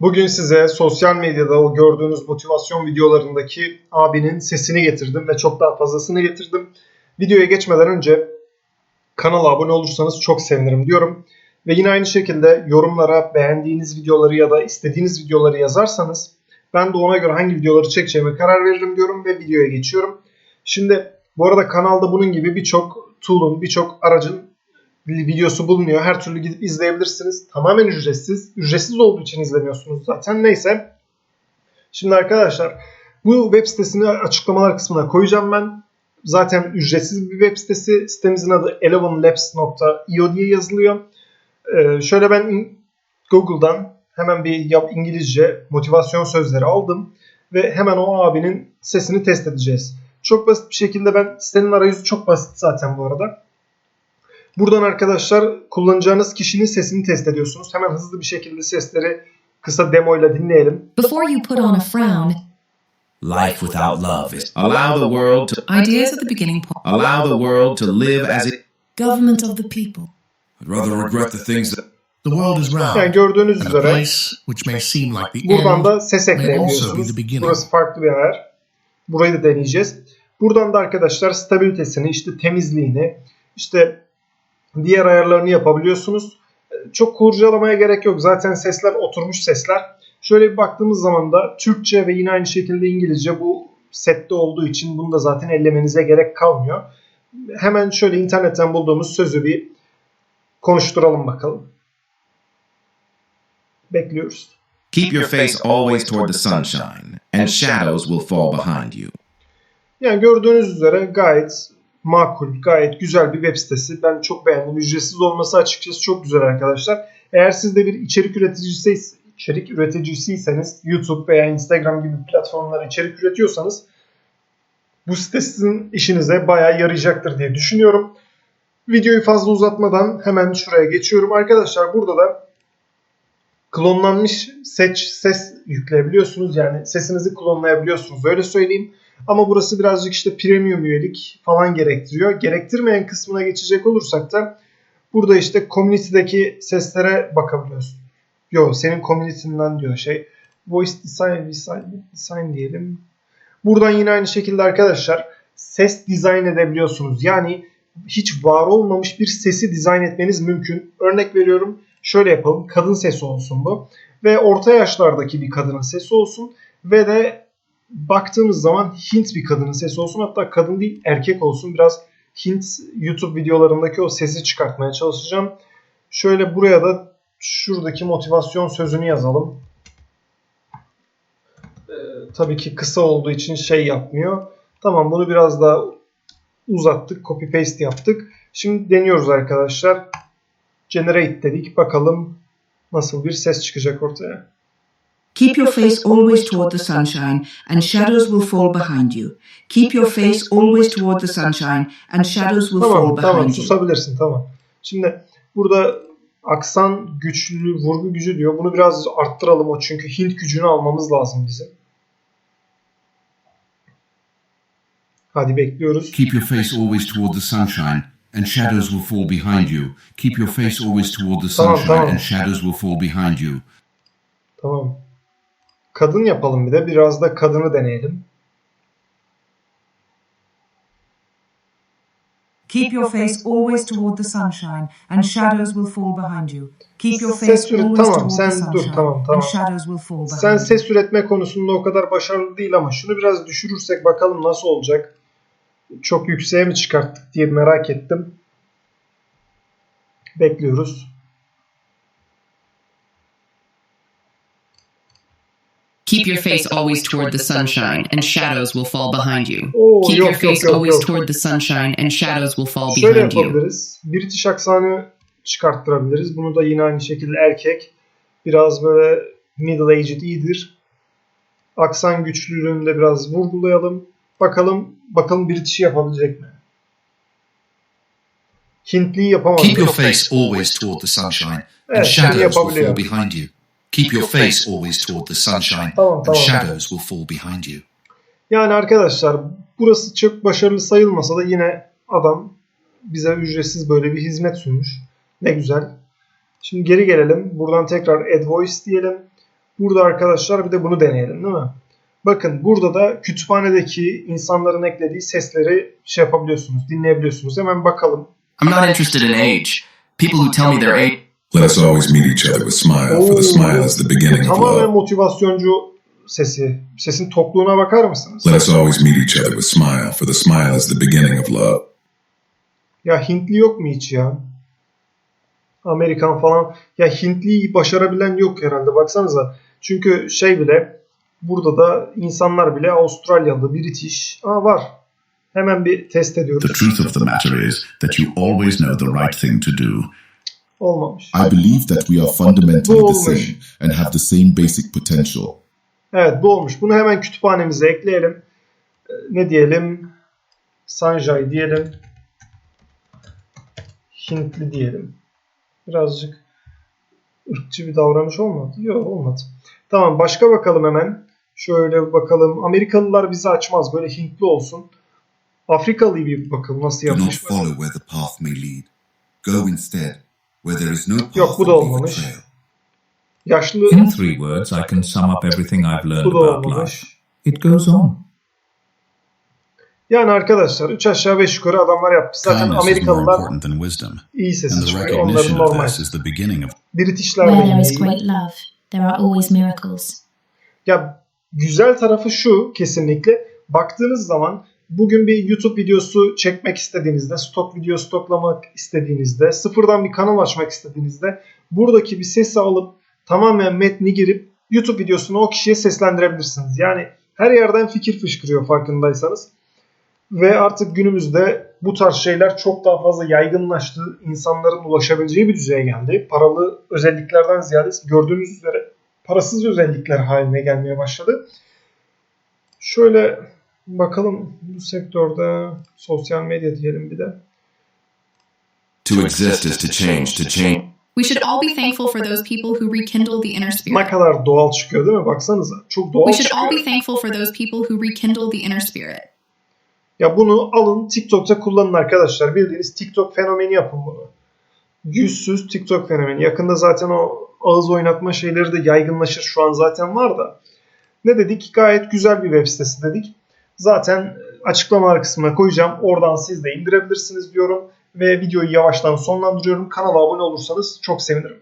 Bugün size sosyal medyada o gördüğünüz motivasyon videolarındaki abinin sesini getirdim ve çok daha fazlasını getirdim. Videoya geçmeden önce kanala abone olursanız çok sevinirim diyorum. Ve yine aynı şekilde yorumlara beğendiğiniz videoları ya da istediğiniz videoları yazarsanız ben de ona göre hangi videoları çekeceğime karar veririm diyorum ve videoya geçiyorum. Şimdi bu arada kanalda bunun gibi birçok tool'un, birçok aracın videosu bulunuyor. Her türlü gidip izleyebilirsiniz. Tamamen ücretsiz. Ücretsiz olduğu için izlemiyorsunuz zaten. Neyse. Şimdi arkadaşlar bu web sitesini açıklamalar kısmına koyacağım ben. Zaten ücretsiz bir web sitesi. Sitemizin adı elevenlabs.io diye yazılıyor. Ee, şöyle ben Google'dan hemen bir İngilizce motivasyon sözleri aldım. Ve hemen o abinin sesini test edeceğiz. Çok basit bir şekilde ben sitenin arayüzü çok basit zaten bu arada. Buradan arkadaşlar kullanacağınız kişinin sesini test ediyorsunuz. Hemen hızlı bir şekilde sesleri kısa demo ile dinleyelim. Before you put on a frown, Life without love is allow the world to ideas at the beginning point, allow the world to live as it government of the people. I'd rather regret the things that the world is round. Yani gördüğünüz üzere place which may seem like the buradan da ses ekleyebiliyorsunuz. Burası farklı bir ayar. Burayı da deneyeceğiz. Buradan da arkadaşlar stabilitesini, işte temizliğini, işte diğer ayarlarını yapabiliyorsunuz. Çok kurcalamaya gerek yok. Zaten sesler oturmuş sesler. Şöyle bir baktığımız zaman da Türkçe ve yine aynı şekilde İngilizce bu sette olduğu için bunu da zaten ellemenize gerek kalmıyor. Hemen şöyle internetten bulduğumuz sözü bir konuşturalım bakalım. Bekliyoruz. keep your face always toward the sunshine and shadows will fall behind you. Yani gördüğünüz üzere gayet makul, gayet güzel bir web sitesi. Ben çok beğendim. Ücretsiz olması açıkçası çok güzel arkadaşlar. Eğer siz de bir içerik üreticisiyseniz, içerik üreticisiyseniz YouTube veya Instagram gibi platformlara içerik üretiyorsanız bu site sizin işinize bayağı yarayacaktır diye düşünüyorum. Videoyu fazla uzatmadan hemen şuraya geçiyorum. Arkadaşlar burada da klonlanmış seç ses yükleyebiliyorsunuz. Yani sesinizi klonlayabiliyorsunuz. Öyle söyleyeyim. Ama burası birazcık işte premium üyelik falan gerektiriyor. Gerektirmeyen kısmına geçecek olursak da burada işte community'deki seslere bakabiliyorsun. Yo senin community'nden diyor şey. Voice design, design, design diyelim. Buradan yine aynı şekilde arkadaşlar ses dizayn edebiliyorsunuz. Yani hiç var olmamış bir sesi dizayn etmeniz mümkün. Örnek veriyorum şöyle yapalım. Kadın sesi olsun bu. Ve orta yaşlardaki bir kadının sesi olsun. Ve de baktığımız zaman Hint bir kadının sesi olsun. Hatta kadın değil erkek olsun. Biraz Hint YouTube videolarındaki o sesi çıkartmaya çalışacağım. Şöyle buraya da şuradaki motivasyon sözünü yazalım. Ee, tabii ki kısa olduğu için şey yapmıyor. Tamam bunu biraz daha uzattık. Copy paste yaptık. Şimdi deniyoruz arkadaşlar. Generate dedik. Bakalım nasıl bir ses çıkacak ortaya. Keep your face always toward the sunshine, and shadows will fall behind you. Keep your face always toward the sunshine, and shadows will Tamam fall tamam behind you. susabilirsin tamam. Şimdi burada aksan güçlü, vurgu gücü diyor. Bunu biraz arttıralım o çünkü Hint gücünü almamız lazım bizim. Hadi bekliyoruz. Keep your face always toward the sunshine, and shadows will fall behind you. Keep your face always toward the Tamam, sunshine, tamam. and shadows will fall behind you. Tamam. Kadın yapalım bir de. Biraz da kadını deneyelim. Keep your face always toward the sunshine, and shadows will fall behind you. Keep your Ses face üret- always tamam, toward sen the dur, sunshine, tamam, tamam. and shadows will fall behind Sen ses üretme konusunda o kadar başarılı değil ama şunu biraz düşürürsek bakalım nasıl olacak. Çok yükseğe mi çıkarttık diye merak ettim. Bekliyoruz. Keep your face always toward the sunshine, and shadows will fall behind you. Oo, Keep yok, your yok, face yok, always yok. toward the sunshine, and shadows will fall Şöyle behind you. yapabiliriz. British aksanı çıkarttırabiliriz. Bunu da yine aynı şekilde erkek. Biraz böyle middle aged iyidir. Aksan güçlülüğünü de biraz vurgulayalım. Bakalım bakalım British'i yapabilecek mi? Hintliyi yapamadı. Keep your face always toward the sunshine, and Evet, shadows will yapabiliyor. fall behind you. Keep your face always toward the sunshine, Tamam, and tamam. shadows will fall behind you. Yani arkadaşlar burası çok başarılı sayılmasa da yine adam bize ücretsiz böyle bir hizmet sunmuş. Ne güzel. Şimdi geri gelelim. Buradan tekrar Add Voice diyelim. Burada arkadaşlar bir de bunu deneyelim değil mi? Bakın burada da kütüphanedeki insanların eklediği sesleri şey yapabiliyorsunuz, dinleyebiliyorsunuz. Hemen bakalım. I'm not interested in age. People who tell me their age. Let us always meet each other with smile, for the smile is the beginning of Tamamen love. motivasyoncu sesi. Sesin tokluğuna bakar mısınız? Let us always meet each other with smile, for the smile is the beginning of love. Ya Hintli yok mu hiç ya? Amerikan falan. Ya Hintliyi başarabilen yok herhalde baksanıza. Çünkü şey bile burada da insanlar bile Avustralyalı, British. Aa var. Hemen bir test The ediyoruz. truth of the matter is that you always know the right thing to do. Olmamış. I believe that we are fundamentally the same and have the same basic potential. Evet bu olmuş. Bunu hemen kütüphanemize ekleyelim. Ee, Ne diyelim? Sanjay diyelim. Hintli diyelim. Birazcık ırkçı bir davranış olmadı. Yok olmadı. Tamam başka bakalım hemen. Şöyle bakalım. Amerikalılar bizi açmaz. Böyle Hintli olsun. Afrikalıyı bir bakalım nasıl Do not yapmış. follow where the path may lead. Go instead where there is no path Yok bu da olmamış. Yaşlı In three words, I can sum up everything I've learned bu da about life. olmamış. It goes on. Yani arkadaşlar 3 aşağı 5 yukarı adamlar yapmış. Zaten Kindness is more Amerikalılar important than wisdom, iyi sesi and the çıkıyor. Onların recognition of normal. this is the beginning of Britishler de Where there is iyi. great love, there are always miracles. Ya güzel tarafı şu kesinlikle. Baktığınız zaman bugün bir YouTube videosu çekmek istediğinizde, stok video stoklamak istediğinizde, sıfırdan bir kanal açmak istediğinizde buradaki bir sesi alıp tamamen metni girip YouTube videosunu o kişiye seslendirebilirsiniz. Yani her yerden fikir fışkırıyor farkındaysanız. Ve artık günümüzde bu tarz şeyler çok daha fazla yaygınlaştı. İnsanların ulaşabileceği bir düzeye geldi. Paralı özelliklerden ziyade gördüğünüz üzere parasız özellikler haline gelmeye başladı. Şöyle bakalım bu sektörde sosyal medya diyelim bir de. To exist is to change, to change. We should all be thankful for those people who rekindle the inner Ne spirit. kadar doğal çıkıyor değil mi? Baksanıza. Çok doğal We should all çıkıyor. be thankful for those people who rekindle the inner spirit. Ya bunu alın TikTok'ta kullanın arkadaşlar. Bildiğiniz TikTok fenomeni yapın bunu. Yüzsüz TikTok fenomeni. Yakında zaten o ağız oynatma şeyleri de yaygınlaşır. Şu an zaten var da. Ne dedik? Gayet güzel bir web sitesi dedik. Zaten açıklamalar kısmına koyacağım. Oradan siz de indirebilirsiniz diyorum. Ve videoyu yavaştan sonlandırıyorum. Kanala abone olursanız çok sevinirim.